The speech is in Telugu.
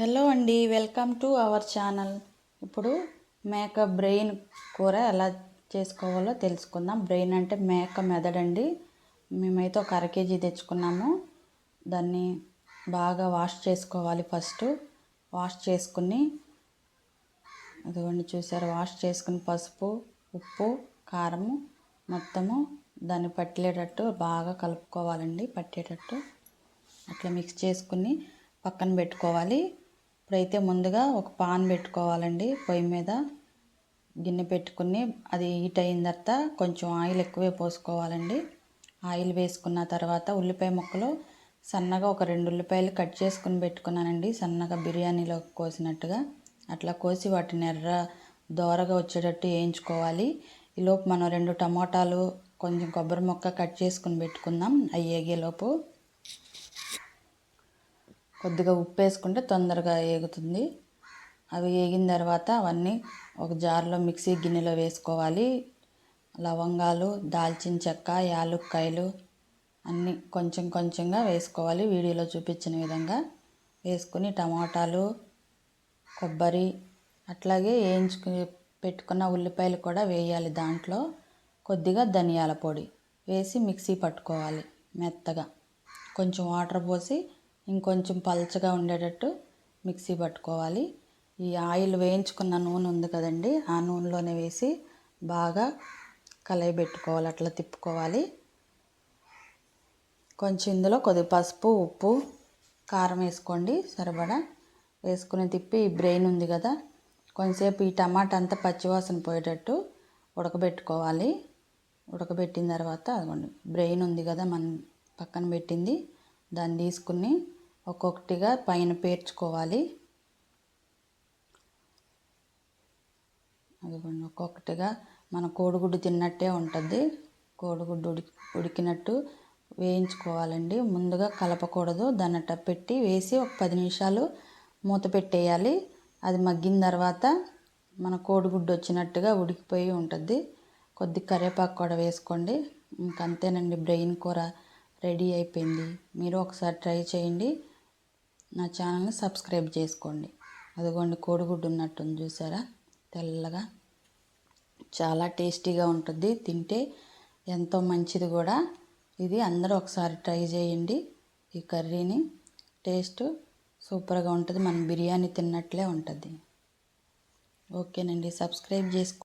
హలో అండి వెల్కమ్ టు అవర్ ఛానల్. ఇప్పుడు మేక బ్రెయిన్ కూర ఎలా చేసుకోవాలో తెలుసుకుందాం. బ్రెయిన్ అంటే మేక మెదడండి. మేమైతే ఒక అర కేజీ తెచ్చుకున్నాము. దాన్ని బాగా వాష్ చేసుకోవాలి ఫస్ట్. వాష్ చేసుకుని అదిగోండి చూసారు వాష్ చేసుకుని పసుపు ఉప్పు కారము మొత్తము దాన్ని పట్టేటట్టు బాగా కలుపుకోవాలండి పట్టేటట్టు. అట్లా మిక్స్ చేసుకుని పక్కన పెట్టుకోవాలి. ఇప్పుడైతే ముందుగా ఒక పాన్ పెట్టుకోవాలండి. పొయ్యి మీద గిన్నె పెట్టుకుని అది హీట్ అయిన తర్వాత కొంచెం ఆయిల్ ఎక్కువే పోసుకోవాలండి. ఆయిల్ వేసుకున్న తర్వాత ఉల్లిపాయ ముక్కలు సన్నగా ఒక రెండు ఉల్లిపాయలు కట్ చేసుకుని పెట్టుకున్నానండి. సన్నగా బిర్యానీలో కోసినట్టుగా. అట్లా కోసి వాటిని ఎర్ర దోరగా వచ్చేటట్టు వేయించుకోవాలి. ఈలోపు మనం రెండు టమోటాలు కొంచెం కొబ్బరి మొక్క కట్ చేసుకుని పెట్టుకుందాం. అవి ఏగేలోపు కొద్దిగా ఉప్పు వేసుకుంటే తొందరగా వేగుతుంది అవి వేగిన తర్వాత అవన్నీ ఒక జార్లో మిక్సీ గిన్నెలో వేసుకోవాలి. లవంగాలు దాల్చిన చెక్క యాలుక్కాయలు అన్నీ కొంచెం కొంచెంగా వేసుకోవాలి. వీడియోలో చూపించిన విధంగా వేసుకుని టమాటాలు కొబ్బరి అట్లాగే వేయించుకు పెట్టుకున్న ఉల్లిపాయలు కూడా వేయాలి దాంట్లో. కొద్దిగా ధనియాల పొడి వేసి మిక్సీ పట్టుకోవాలి మెత్తగా. కొంచెం వాటర్ పోసి ఇంకొంచెం పలచగా ఉండేటట్టు మిక్సీ పట్టుకోవాలి. ఈ ఆయిల్ వేయించుకున్న నూనె ఉంది కదండి ఆ నూనెలోనే వేసి బాగా కలయి పెట్టుకోవాలి అట్లా తిప్పుకోవాలి. కొంచెం ఇందులో కొద్ది పసుపు ఉప్పు కారం వేసుకోండి సరిపడా? వేసుకుని తిప్పి ఈ బ్రెయిన్ ఉంది కదా కొంచెంసేపు ఈ టమాటా అంతా పచ్చివాసన పోయేటట్టు ఉడకబెట్టుకోవాలి. ఉడకబెట్టిన తర్వాత అదిగోండి బ్రెయిన్ ఉంది కదా మన పక్కన పెట్టింది దాన్ని తీసుకుని ఒక్కొక్కటిగా పైన పేర్చుకోవాలి. అదిగోండి ఒక్కొక్కటిగా మన కోడిగుడ్డు తిన్నట్టే ఉంటుంది. కోడిగుడ్డు ఉడికి ఉడికినట్టు వేయించుకోవాలండి. ముందుగా కలపకూడదు దాన్ని అట్ట పెట్టి వేసి ఒక పది నిమిషాలు మూత పెట్టేయాలి. అది మగ్గిన తర్వాత మన కోడిగుడ్డు వచ్చినట్టుగా ఉడికిపోయి ఉంటుంది. కొద్ది కరివేపాకు కూడా వేసుకోండి. ఇంకంతేనండి బ్రెయిన్ కూర రెడీ అయిపోయింది. మీరు ఒకసారి ట్రై చేయండి. నా ఛానల్ని సబ్స్క్రైబ్ చేసుకోండి. అదిగోండి కోడిగుడ్డు ఉన్నట్టుంది చూసారా? తెల్లగా చాలా టేస్టీగా ఉంటుంది. తింటే ఎంతో మంచిది కూడా. ఇది అందరూ ఒకసారి ట్రై చేయండి. ఈ కర్రీని టేస్ట్ సూపర్గా ఉంటుంది. మనం బిర్యానీ తిన్నట్లే ఉంటుంది. ఓకేనండి సబ్స్క్రైబ్ చేసుకో